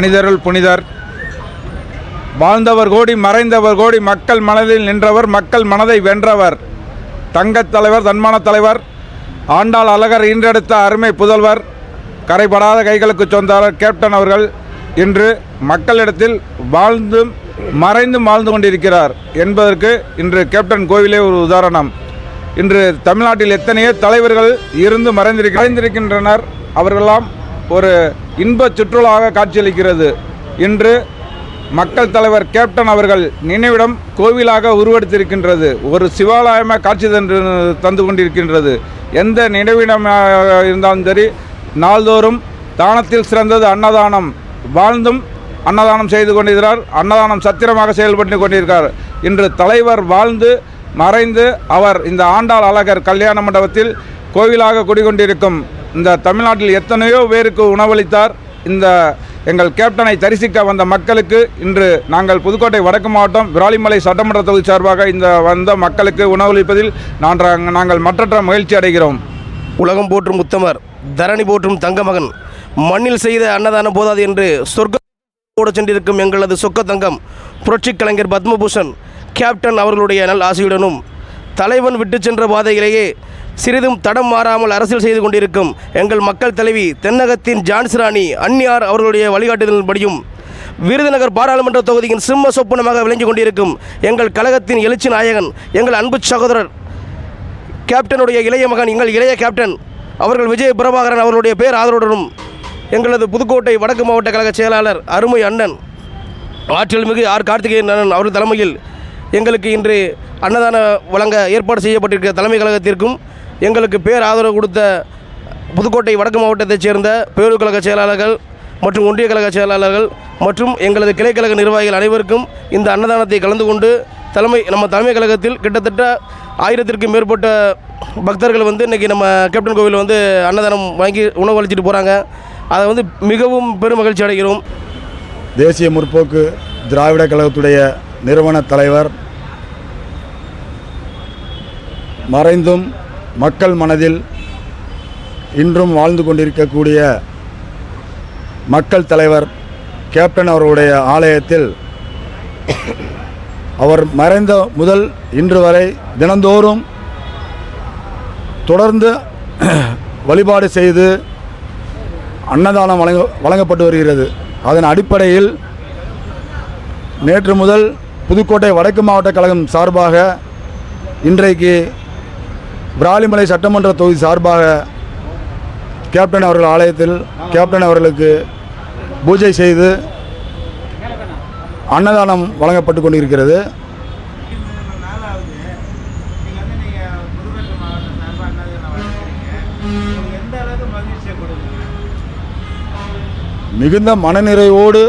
மனிதருள் புனிதர். வாழ்ந்தவர் கோடி மறைந்தவர் கோடி மக்கள் மனதில் நின்றவர் மக்கள் மனதை வென்றவர். தங்கத் தலைவர் தன்மான தலைவர் ஆண்டாள் அழகர் இன்றெடுத்த அருமை புதல்வர் கரைபடாத கைகளுக்கு சொந்தவர் கேப்டன் அவர்கள் இன்று மக்களிடத்தில் வாழ்ந்தும் மறைந்தும் வாழ்ந்து கொண்டிருக்கிறார் என்பதற்கு இன்று கேப்டன் கோவிலே ஒரு உதாரணம். இன்று தமிழ்நாட்டில் எத்தனையோ தலைவர்கள் இருந்து மறைந்திருக்க மறைந்திருக்கின்றனர். அவர்களெல்லாம் ஒரு இன்ப சுற்றுலாவாக காட்சியளிக்கிறது. இன்று மக்கள் தலைவர் கேப்டன் அவர்கள் நினைவிடம் கோவிலாக உருவெடுத்திருக்கின்றது. ஒரு சிவாலயமாக காட்சி தந்து தந்து கொண்டிருக்கின்றது. எந்த நினைவிடமாக இருந்தாலும் சரி நாள்தோறும் தானத்தில் சிறந்தது அன்னதானம். வாழ்ந்தும் அன்னதானம் செய்து கொண்டிருக்கிறார். அன்னதானம் சத்திரமாக செயல்பட்டு கொண்டிருக்கிறார். இன்று தலைவர் வாழ்ந்து மறைந்து அவர் இந்த ஆண்டாள் அழகர் கல்யாண மண்டபத்தில் கோவிலாக குடிகொண்டிருக்கும். இந்த தமிழ்நாட்டில் எத்தனையோ பேருக்கு உணவளித்தார். இந்த எங்கள் கேப்டனை தரிசிக்க வந்த மக்களுக்கு இன்று நாங்கள் புதுக்கோட்டை வடக்கு மாவட்டம் விராலிமலை சட்டமன்ற தொகுதி சார்பாக இந்த வந்த மக்களுக்கு உணவளிப்பதில் நான் நாங்கள் மற்றற்ற மகிழ்ச்சி அடைகிறோம். உலகம் போற்றும் உத்தமர் தரணி போற்றும் தங்கமகன் மண்ணில் செய்த அன்னதானம் போதாது என்று சொர்க்க சென்றிருக்கும் எங்களது சொக்க தங்கம் புரட்சிக் கலைஞர் பத்மபூஷன் கேப்டன் அவர்களுடைய நல் ஆசையுடனும் தலைவன் விட்டு சென்ற பாதையிலேயே சிறிதும் தடம் மாறாமல் அரசியல் செய்து கொண்டிருக்கும் எங்கள் மக்கள் தலைவி தென்னகத்தின் ஜான்சிராணி அந்நியார் அவர்களுடைய வழிகாட்டுதலின்படியும் விருதுநகர் பாராளுமன்ற தொகுதியின் சிம்ம சொப்பனமாக விளங்கி கொண்டிருக்கும் எங்கள் கழகத்தின் எழுச்சி நாயகன் எங்கள் அன்பு சகோதரர் கேப்டனுடைய இளைய மகன் எங்கள் இளைய கேப்டன் அவர்கள் விஜய பிரபாகரன் அவர்களுடைய பேர் ஆதரவுடனும் எங்களது புதுக்கோட்டை வடக்கு மாவட்ட கழக செயலாளர் அருமை அண்ணன் ஆற்றல் மிகு ஆர் கார்த்திகேயன் அண்ணன் அவர்கள் தலைமையில் எங்களுக்கு இன்று அன்னதான வழங்க ஏற்பாடு செய்யப்பட்டிருக்க தலைமை கழகத்திற்கும் எங்களுக்கு பேர் ஆதரவு கொடுத்த புதுக்கோட்டை வடக்கு மாவட்டத்தைச் சேர்ந்த பேரூர் கழக செயலாளர்கள் மற்றும் ஒன்றிய கழக செயலாளர்கள் மற்றும் எங்களது கிளைக்கழக நிர்வாகிகள் அனைவருக்கும் இந்த அன்னதானத்தை கலந்து கொண்டு தலைமை நம்ம தலைமை கழகத்தில் கிட்டத்தட்ட ஆயிரத்திற்கும் மேற்பட்ட பக்தர்கள் வந்து இன்றைக்கி நம்ம கேப்டன் கோவில் வந்து அன்னதானம் வாங்கி உணவு அளிச்சிட்டு போகிறாங்க அதை வந்து மிகவும் பெரும் மகிழ்ச்சி அடைகிறோம். தேசிய முற்போக்கு திராவிட கழகத்துடைய நிறுவன தலைவர். மறைந்தும் மக்கள் மனதில் இன்றும் வாழ்ந்து கொண்டிருக்கக்கூடிய மக்கள் தலைவர் கேப்டன் அவர்களுடைய ஆலயத்தில் அவர் மறைந்த முதல் இன்று வரை தினந்தோறும் தொடர்ந்து வழிபாடு செய்து அன்னதானம் வழங்க வழங்கப்பட்டு வருகிறது. அதன் அடிப்படையில் நேற்று முதல் புதுக்கோட்டை வடக்கு மாவட்ட கழகம் சார்பாக இன்றைக்கு விராலிமலை சட்டமன்ற தொகுதி சார்பாக கேப்டன் அவர்கள் ஆலயத்தில் கேப்டன் அவர்களுக்கு பூஜை செய்து அன்னதானம் வழங்கப்பட்டு கொண்டிருக்கிறது. மிகுந்த மனநிறைவோடு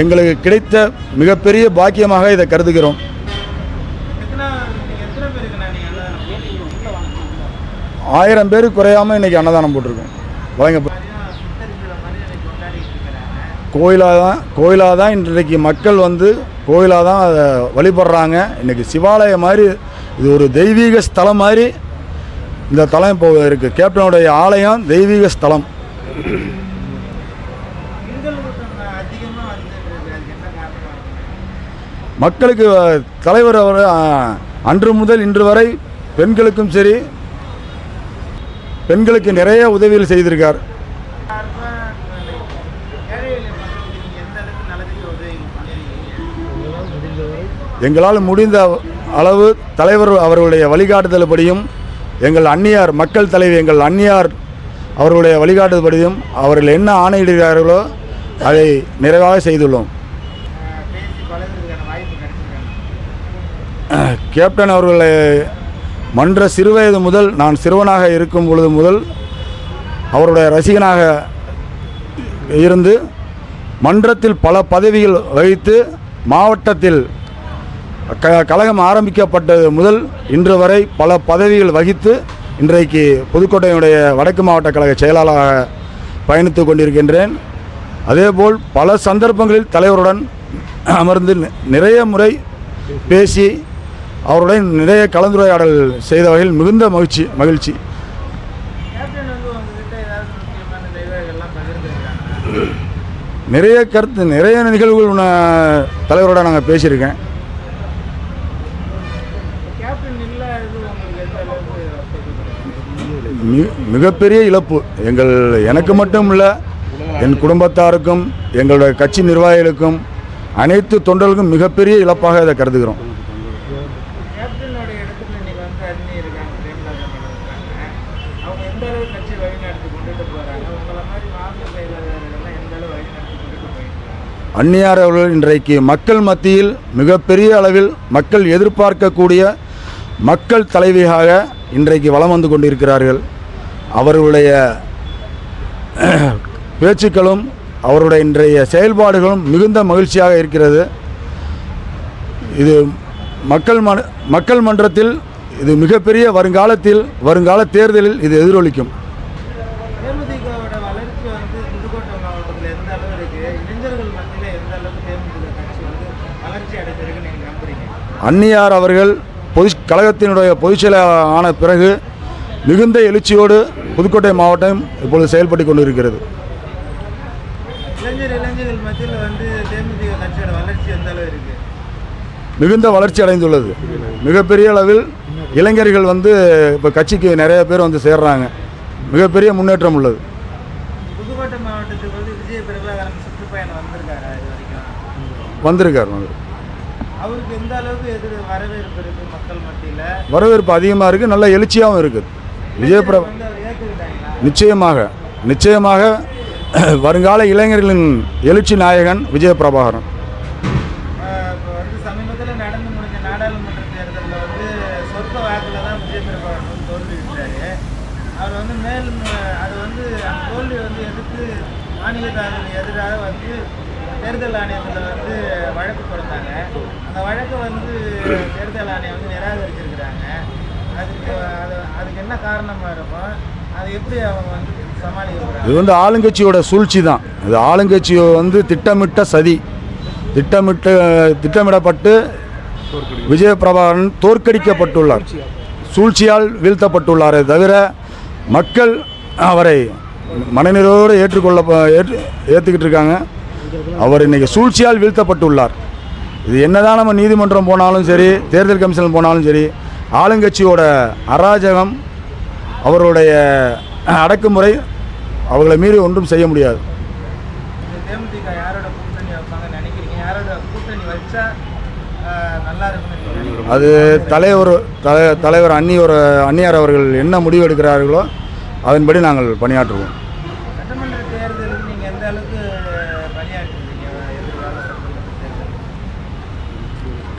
எங்களுக்கு கிடைத்த மிகப்பெரிய பாக்கியமாக இதை கருதுகிறோம். ஆயிரம் பேர் குறையாமல் இன்னைக்கு அன்னதானம் போட்டிருக்கோம். வழங்க கோயிலாக தான் கோயிலாக தான் இன்றைக்கு மக்கள் வந்து கோயிலாக தான் அதை வழிபடுறாங்க. இன்றைக்கி சிவாலயம் மாதிரி இது ஒரு தெய்வீக ஸ்தலம் மாதிரி இந்த தலம் இப்போ இருக்குது கேப்டனுடைய ஆலயம் தெய்வீக ஸ்தலம். மக்களுக்கு தலைவர் அவர் அன்று முதல் இன்று வரை பெண்களுக்கும் சரி பெண்களுக்கு நிறைய உதவிகள் செய்திருக்கார். எங்களால் முடிந்த அளவு தலைவர் அவர்களுடைய வழிகாட்டுதல்படியும் எங்கள் அந்நியார் மக்கள் தலைவி எங்கள் அந்நியார் அவர்களுடைய வழிகாட்டுதல்படியும் அவர்கள் என்ன ஆணையிடுகிறார்களோ அதை நிறைவாக செய்துள்ளோம். கேப்டன் அவர்களை மன்ற சிறுவயது முதல் நான் சிறுவனாக இருக்கும் பொழுது முதல் அவருடைய ரசிகனாக இருந்து மன்றத்தில் பல பதவிகள் வகித்து மாவட்டத்தில் க கழகம் ஆரம்பிக்கப்பட்டது முதல் இன்று வரை பல பதவிகள் வகித்து இன்றைக்கு புதுக்கோட்டையினுடைய வடக்கு மாவட்ட கழக செயலாளராக பயணித்து கொண்டிருக்கின்றேன். அதேபோல் பல சந்தர்ப்பங்களில் தலைவருடன் அமர்ந்து நிறைய முறை பேசி அவருடன் நிறைய கலந்துரையாடல் செய்த வகையில் மிகுந்த மகிழ்ச்சி மகிழ்ச்சி. நிறைய கருத்து நிறைய நிகழ்வுகள் நான் தலைவரோட நாங்கள் பேசியிருக்கேன். மிகப்பெரிய இழப்பு. எங்கள் எனக்கு மட்டும் இல்லை என் குடும்பத்தாருக்கும் எங்களுடைய கட்சி நிர்வாகிகளுக்கும் அனைத்து தொண்டர்களுக்கும் மிகப்பெரிய இழப்பாக இதை கருதுகிறோம் கேப்டனோட இடத்துல இன்னைக்கு வந்து அண்ணி இருக்காங்க பிரேமலதா மேடம் இருக்காங்க அவங்க எந்த அளவுக்கு கட்சி வழிநடத்தி கொண்டுட்டு போறாங்க உங்களை மாதிரி மாநில செயலாளர்கள்லாம் எந்த அளவு வழிநடத்தி கொண்டுட்டு போயிருக்காங்க அந்நியார் அவர்கள் இன்றைக்கு மக்கள் மத்தியில் மிகப்பெரிய அளவில் மக்கள் எதிர்பார்க்கக்கூடிய மக்கள் தலைவியாக இன்றைக்கு வலம் வந்து கொண்டிருக்கிறார்கள். அவர்களுடைய பேச்சுக்களும் அவருடைய இன்றைய செயல்பாடுகளும் மிகுந்த மகிழ்ச்சியாக இருக்கிறது. இது மக்கள் மன மக்கள் மன்றத்தில் இது மிகப்பெரிய வருங்காலத்தில் வருங்கால தேர்தலில் இது எதிரொலிக்கும் தேமுதிகவோட வளர்ச்சி வந்து புதுக்கோட்டை மாவட்டத்தில் எந்த அளவு இருக்கு இளைஞர்கள் மத்தியில் எந்த அளவுக்கு தேமுதிக கட்சி வந்து வளர்ச்சி அடைஞ்சிருக்குன்னு நீங்க அந்நியார் அவர்கள் பொது கழகத்தினுடைய பொதுச் செயலாளர் ஆன பிறகு மிகுந்த எழுச்சியோடு புதுக்கோட்டை மாவட்டம் இப்பொழுது செயல்பட்டு கொண்டிருக்கிறது. மிகுந்த வளர்ச்சி அடைந்துள்ளது. மிகப்பெரிய அளவில் இளைஞர்கள் வந்து இப்போ கட்சிக்கு நிறைய பேர் வந்து சேர்றாங்க. மிகப்பெரிய முன்னேற்றம் உள்ளது. வந்திருக்காரா வந்திருக்கார் வந்து அவருக்கு எந்த அளவுக்கு எதிர் வரவேற்பு இருக்கு மக்கள் மத்தியில்? வரவேற்பு அதிகமாக இருக்குது நல்ல எழுச்சியாகவும் இருக்குது விஜயபிர வந்து அவர் ஏற்றுக்கிட்டாங்களா நிச்சயமாக நிச்சயமாக வருங்கால இளைஞர்களின் எழுச்சி நாயகன் விஜயபிரபாகரன் இப்போ வந்து சமீபத்தில் நடந்து முடிஞ்ச நாடாளுமன்ற தேர்தலில் வந்து சொற்ப வாக்கில் தான் விஜய பிரபாகரன் வந்து தோல்வியுற்றாரு அவர் வந்து மேலும் அது வந்து அந்த தோல்வி வந்து எதிர்த்து மாநிலத்தாருக்கு எதிராக வந்து தேர்தல் ஆணையத்தில் வந்து வழக்கு கொடுத்தாங்க அந்த வழக்கை வந்து தேர்தல் ஆணையம் வந்து நிராகரிச்சிருக்கிறாங்க. அதுக்கு அது அதுக்கு என்ன காரணமாக இருக்கும்? அது எப்படி அவங்க வந்து இது வந்து ஆளுங்கட்சியோட சூழ்ச்சி தான் இது ஆளுங்கட்சி வந்து திட்டமிட்ட சதி. திட்டமிட்ட திட்டமிடப்பட்டு விஜயபிரபாகரன் தோற்கடிக்கப்பட்டுள்ளார். சூழ்ச்சியால் வீழ்த்தப்பட்டுள்ளாரே தவிர மக்கள் அவரை மனநிறைவோடு ஏற்றுக்கொள்ள ஏற்று ஏற்றுக்கிட்டு இருக்காங்க அவர் இன்னைக்கு சூழ்ச்சியால் வீழ்த்தப்பட்டுள்ளார். இது என்னதான் நம்ம நீதிமன்றம் போனாலும் சரி தேர்தல் கமிஷன் போனாலும் சரி ஆளுங்கட்சியோட அராஜகம் அவருடைய அடக்குமுறை அவர்களை மீறி ஒன்றும் செய்ய முடியாது. அது தலைவர் தலை தலைவர் அந்நியோர் அந்நியார் அவர்கள் என்ன முடிவு எடுக்கிறார்களோ அதன்படி நாங்கள் பணியாற்றுவோம் சட்டமன்ற தேர்தலுக்கு நீங்க எந்த அளவுக்கு பணியாற்றுறீங்க எதிர்கால சட்டமன்ற தேர்தல்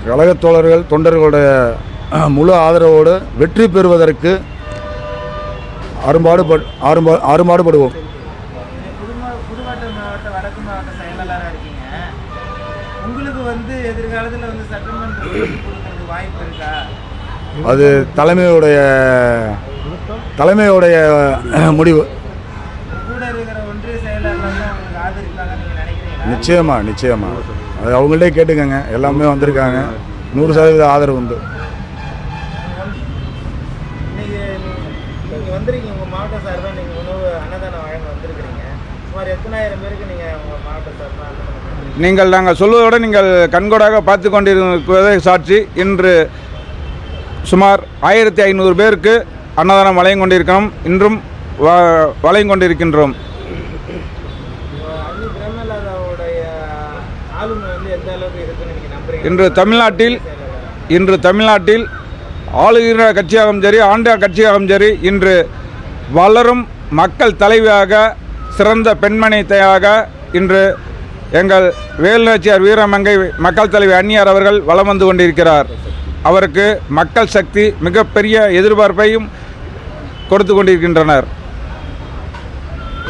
கழகத் தோழர்கள் தொண்டர்களுடைய முழு ஆதரவோடு வெற்றி பெறுவதற்கு அரும்பாடு அரும்பா அரும்பாடுபடுவோம். அது தலைமையுடைய தலைமையுடைய முடிவு. நிச்சயமா நிச்சயமா. அது அவங்கள்ட்டே கேட்டுக்கங்க. எல்லாமே வந்திருக்காங்க. நூறு சதவீத ஆதரவு உண்டு. நீங்கள் நீங்கள் சொல்வதோடு நீங்கள் கண்கூடாக பார்த்து கொண்டிருப்பதை சாட்சி இன்று சுமார் ஆயிரத்தி ஐநூறு பேருக்கு அன்னதானம் வழங்கி கொண்டிருக்கிறோம். இன்றும் வ- வழங்கி கொண்டிருக்கின்றோம் இப்போ அன்னி பிரேமலதாவுடைய ஆளுமை வந்து எந்த அளவுக்கு இருக்குன்னு நீங்கள் நம்புறீங்க இன்று தமிழ்நாட்டில் இன்று தமிழ்நாட்டில் ஆளுகிற கட்சியாகவும் சரி ஆண்ட கட்சியாகவும் சரி இன்று வளரும் மக்கள் தலைவியாக சிறந்த பெண்மணித்தையாக இன்று எங்கள் வேலுநாச்சியார் வீரமங்கை மக்கள் தலைவி அந்நியார் அவர்கள் வலம் வந்து கொண்டிருக்கிறார். அவருக்கு மக்கள் சக்தி மிகப்பெரிய எதிர்பார்ப்பையும் கொடுத்து கொண்டிருக்கின்றனர்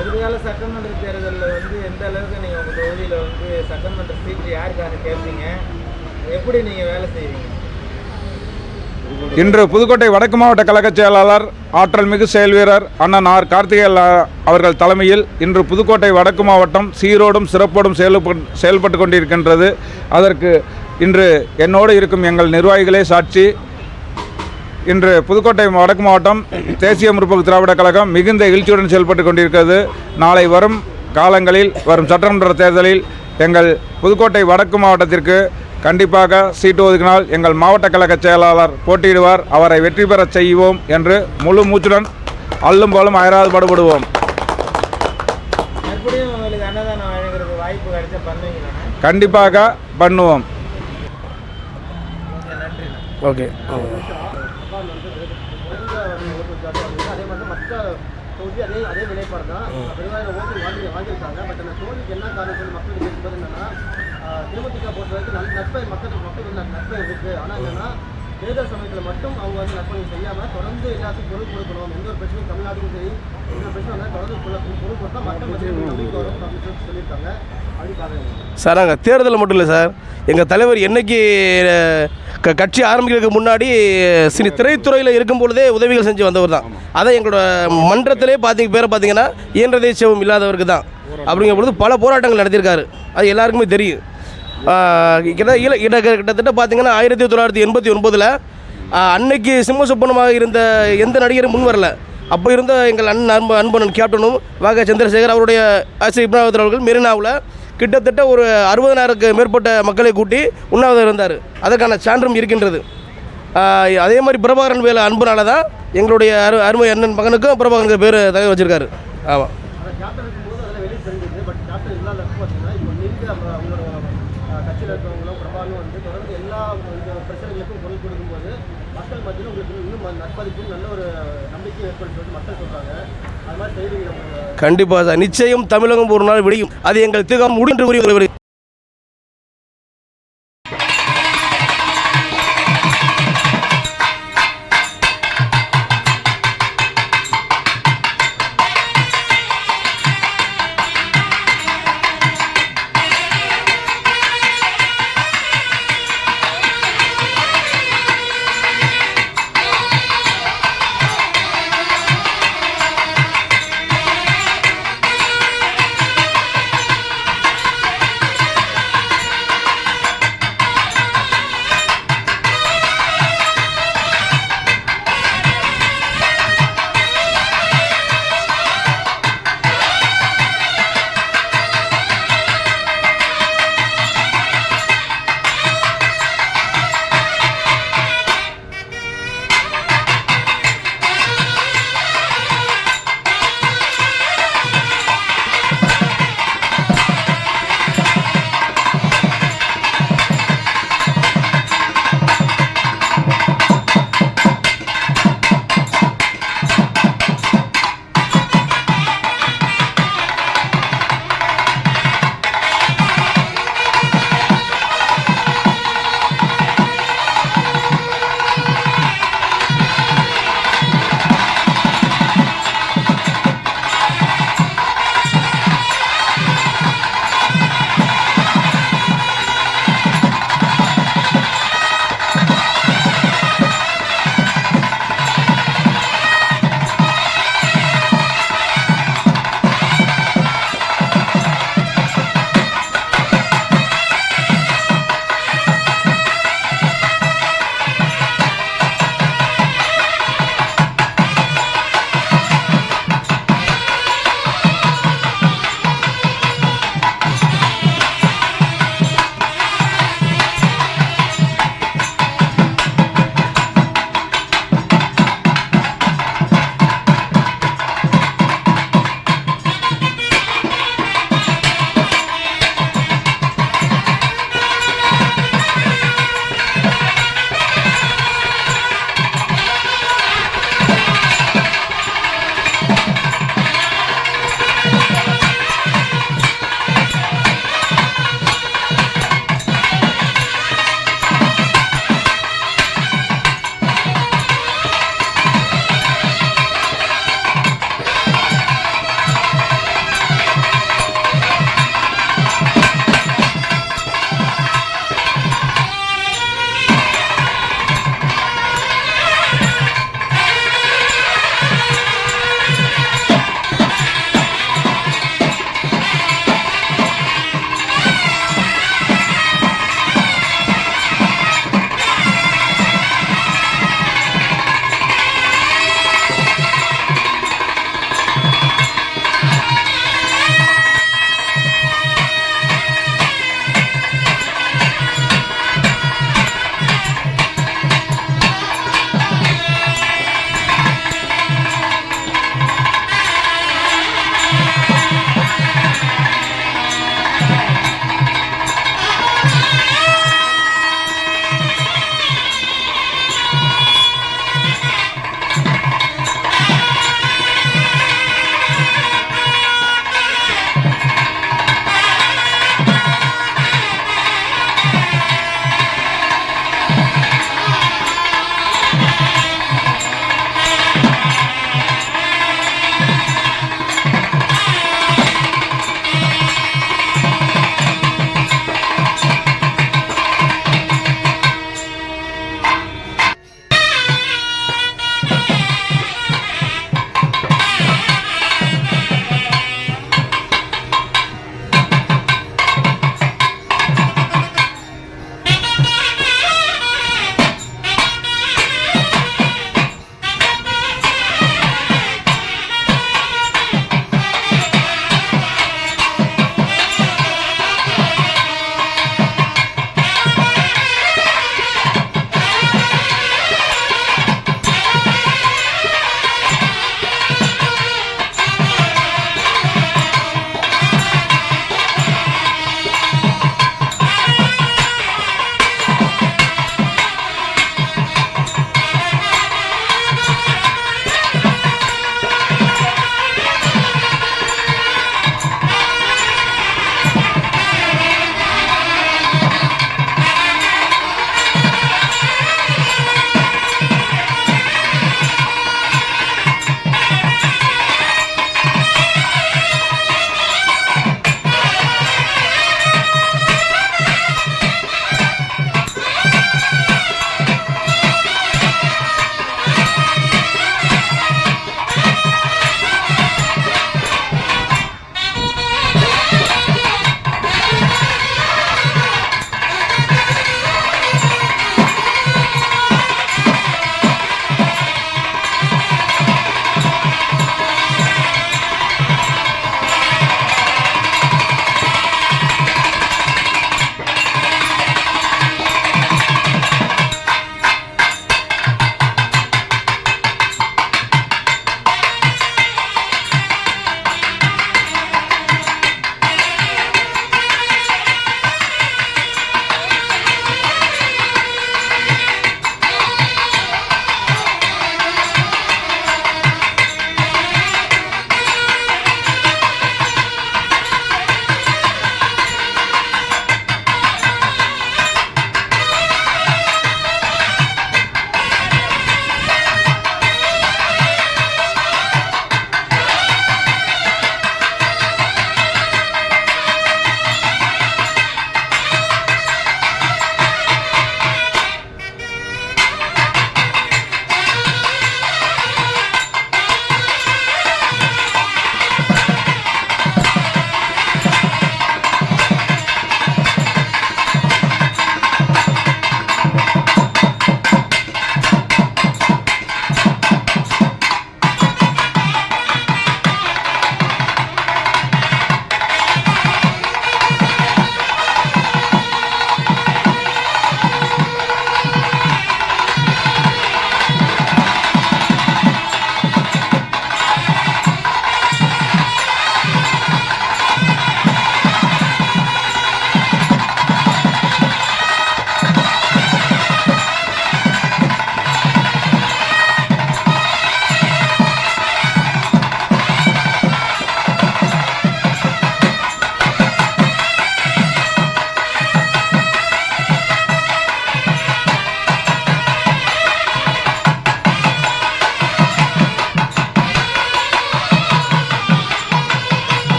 எதிர்கால சட்டமன்ற தேர்தலில் வந்து எந்த அளவுக்கு நீங்கள் உங்கள் தொகுதியில் வந்து சட்டமன்ற சீட்டு யாருக்காக கேட்பீங்க எப்படி நீங்கள் வேலை செய்வீங்க? இன்று புதுக்கோட்டை வடக்கு மாவட்ட கழக செயலாளர் ஆற்றல் மிகு செயல் வீரர் அண்ணன் ஆர். கார்த்திகேயல் அவர்கள் தலைமையில் இன்று புதுக்கோட்டை வடக்கு மாவட்டம் சீரோடும் சிறப்போடும் செயல்பட்டு கொண்டிருக்கின்றது. அதற்கு இன்று என்னோடு இருக்கும் எங்கள் நிர்வாகிகளே சாட்சி. இன்று புதுக்கோட்டை வடக்கு மாவட்டம் தேசிய முற்போக்கு திராவிட கழகம் மிகுந்த எழுச்சியுடன் செயல்பட்டு கொண்டிருக்கிறது. நாளை வரும் காலங்களில் வரும் சட்டமன்ற தேர்தலில் எங்கள் புதுக்கோட்டை வடக்கு மாவட்டத்திற்கு கண்டிப்பாக சீட்டு ஒதுக்கினால் எங்கள் மாவட்ட கழக செயலாளர் போட்டியிடுவார். அவரை வெற்றி பெறச் செய்வோம் என்று முழு மூச்சுடன் அல்லும் போலும் அயராது பாடுபடுவோம். கண்டிப்பாக பண்ணுவோம். ஓகே அதே மாதிரி மற்ற தொகுதி அதே அதே நிலைப்பாடு தான் பெருவாயிரம் ஓட்டு வாங்கி வாங்கியிருக்காங்க பட் அந்த தோல்விக்கு என்ன காரணம் சொல்லி மக்கள் கேட்கும்போது என்னன்னா ஆஹ், தேமுதிக பொறுத்த வரைக்கும் நல்ல நட்பை மக்கள் மக்கள் வந்து நட்பை இருக்கு ஆனால் என்னன்னா தேர்தல் சமயத்தில் மட்டும் அவங்க வந்து நட்பை செய்யாமல் தொடர்ந்து எல்லாத்துக்கும் பொருள் கொடுக்கணும். எந்த ஒரு பிரச்சனையும் தமிழ்நாட்டுக்கும் சரி எந்த பிரச்சனை வந்தாலும் தொடர்ந்து பொருள் கொடுத்தா மக்கள் வரும் அப்படின்னு சொல்லி சொல்லியிருக்காங்க. சார் நாங்கள் தேர்தலில் மட்டும் இல்லை சார். எங்கள் தலைவர் என்னைக்கு க கட்சி ஆரம்பிக்கிறதுக்கு முன்னாடி சினி திரைத்துறையில் இருக்கும் பொழுதே உதவிகள் செஞ்சு வந்தவர் தான். அதை எங்களோட மன்றத்திலே பார்த்தீங்க பேரை பார்த்தீங்கன்னா இயன்றதே செவம் இல்லாதவருக்கு தான். அப்படிங்கும் பொழுது பல போராட்டங்கள் நடத்தியிருக்காரு. அது எல்லாருக்குமே தெரியும். கிட்ட கிட்டத்தட்ட பார்த்தீங்கன்னா ஆயிரத்தி தொள்ளாயிரத்தி எண்பத்தி ஒன்பதில் அன்னைக்கு சிம்ம சொப்பனமாக இருந்த எந்த நடிகரும் முன் வரல அப்போ இருந்த எங்கள் அண்ணன் அன்பு அன்பனன் கேப்டனும் வாக சந்திரசேகர் அவருடைய ஆசிரியர் இப்ராஹிம் அவர்கள் மெரினாவில் கிட்டத்தட்ட ஒரு அறுபதனாயிரக்கு மேற்பட்ட மக்களை கூட்டி உண்ணாவிரதம் இருந்தார். அதற்கான சான்றும் இருக்கின்றது. அதே மாதிரி பிரபாகரன் வேலை அன்புனால தான் எங்களுடைய அரு அருமை அண்ணன் மகனுக்கும் பிரபாகரன் பேர் தலைவர் வச்சுருக்காரு. ஆமாம் தொடர்ந்து எல்லா பிரச்சனைகளுக்கும் குரல் கொடுக்கும்போது மக்கள் மத்தியில் உங்களுக்கு இன்னும் ம- நட்பதிப்பும் நல்ல ஒரு நம்பிக்கை ஏற்படுத்தி சொல்லிட்டு மக்கள் சொல்கிறாங்க அது மாதிரி செய்திகள் கண்டிப்பாக சார். நிச்சயம் தமிழகம் ஒரு நாள் விடியும். அது எங்கள் திகம் முடிந்து கூறி